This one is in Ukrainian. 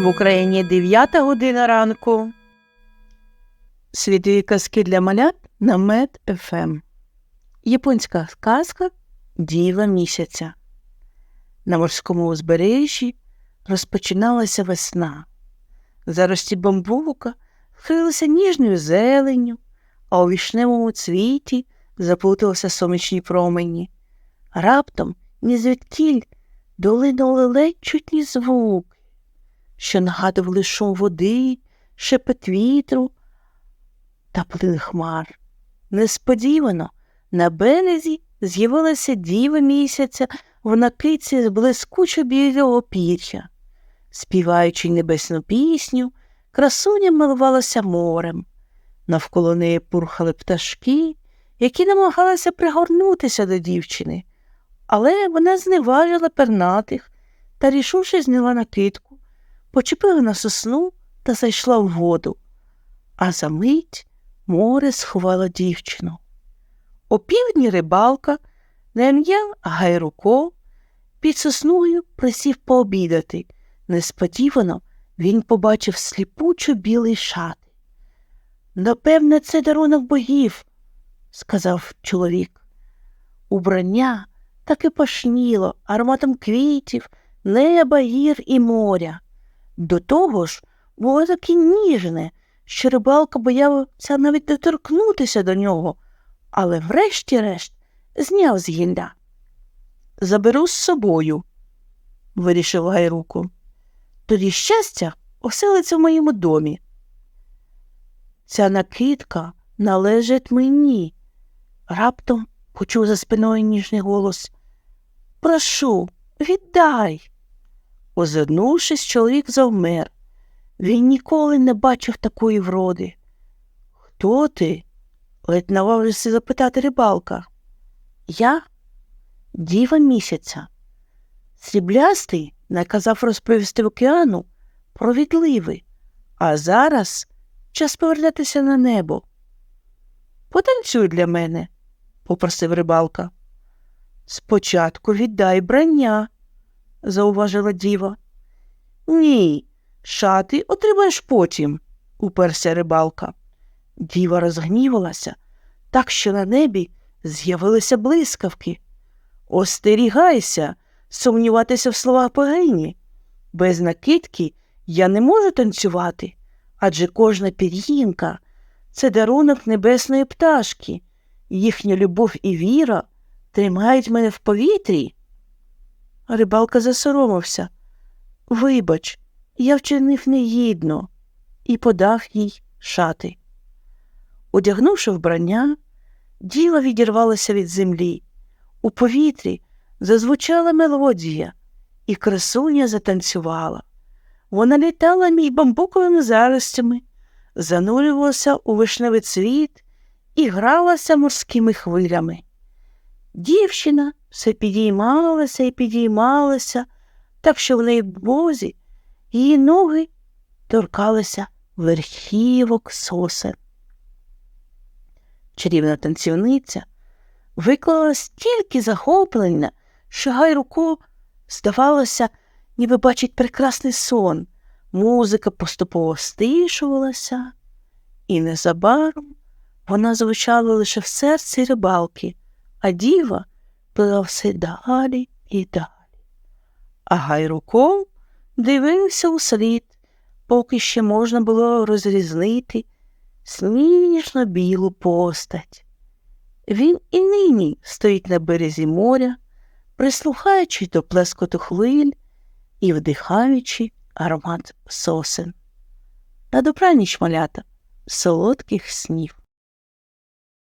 В Україні 9 година ранку. Світові казки для малят на Мед ФМ. Японська казка Діва місяця. На морському узбережжі розпочиналася весна. Зарості бамбука вкрилися ніжною зеленню, а у вішневому цвіті заплуталися сонячні промені. Раптом ні звідкіль долинули ледь чутні звуки, що нагадували шум води, шепет вітру та плин хмар. Несподівано на березі з'явилася діва місяця в накидці з блискучо білого пір'я. Співаючи небесну пісню, красуня милувалася морем. Навколо неї пурхали пташки, які намагалися пригорнутися до дівчини, але вона зневажила пернатих та, рішуче зняла накидку, почепила на сосну та зайшла в воду, а за мить море сховало дівчину. О півдні рибалка ім'я Гайруко під сосною присів пообідати. Несподівано він побачив сліпучо білий шати. Напевне, це дарунок богів, сказав чоловік. Убрання таки пашніло ароматом квітів, неба, гір і моря. До того ж, було таке ніжне, що рибалка боявся навіть доторкнутися до нього, але врешті-решт зняв з гілля. Заберу з собою, вирішив Гайруку. Тоді щастя оселиться в моєму домі. Ця накидка належить мені. Раптом почув за спиною ніжний голос. Прошу, віддай. Озирнувшись, чоловік завмер. Він ніколи не бачив такої вроди. Хто ти? ледь наважився запитати рибалка. Я діва місяця. Сріблястий наказав розповісти океану про відливи, а зараз час повертатися на небо. Потанцюй для мене, попросив рибалка. Спочатку віддай брання, зауважила діва. Ні, шати отримаєш потім, уперся рибалка. Діва розгнівалася, так що на небі з'явилися блискавки. Остерігайся, сумніватися в словах богині. Без накидки я не можу танцювати, адже кожна пір'їнка це дарунок небесної пташки, їхня любов і віра тримають мене в повітрі. Рибалка засоромився. Вибач, я вчинив негідно і подав їй шати. Одягнувши вбрання, діва відірвалася від землі. У повітрі зазвучала мелодія, і красуня затанцювала. Вона літала між бамбуковими заростями, занурювалася у вишневий цвіт і гралася морськими хвилями. Дівчина все підіймалася і підіймалася, так що в неї бозі її ноги торкалися верхівок сосен. Чарівна танцівниця виклала стільки захоплення, що Гайруко, здавалося, ніби бачить прекрасний сон. Музика поступово стишувалася, і незабаром вона звучала лише в серці рибалки, а діва плила все далі і далі. А Гайруко дивився у слід, поки ще можна було розрізнити сніжно білу постать. Він і нині стоїть на березі моря, прислухаючи до плескоту хвиль і вдихаючи аромат сосен. На добраніч малята солодких снів.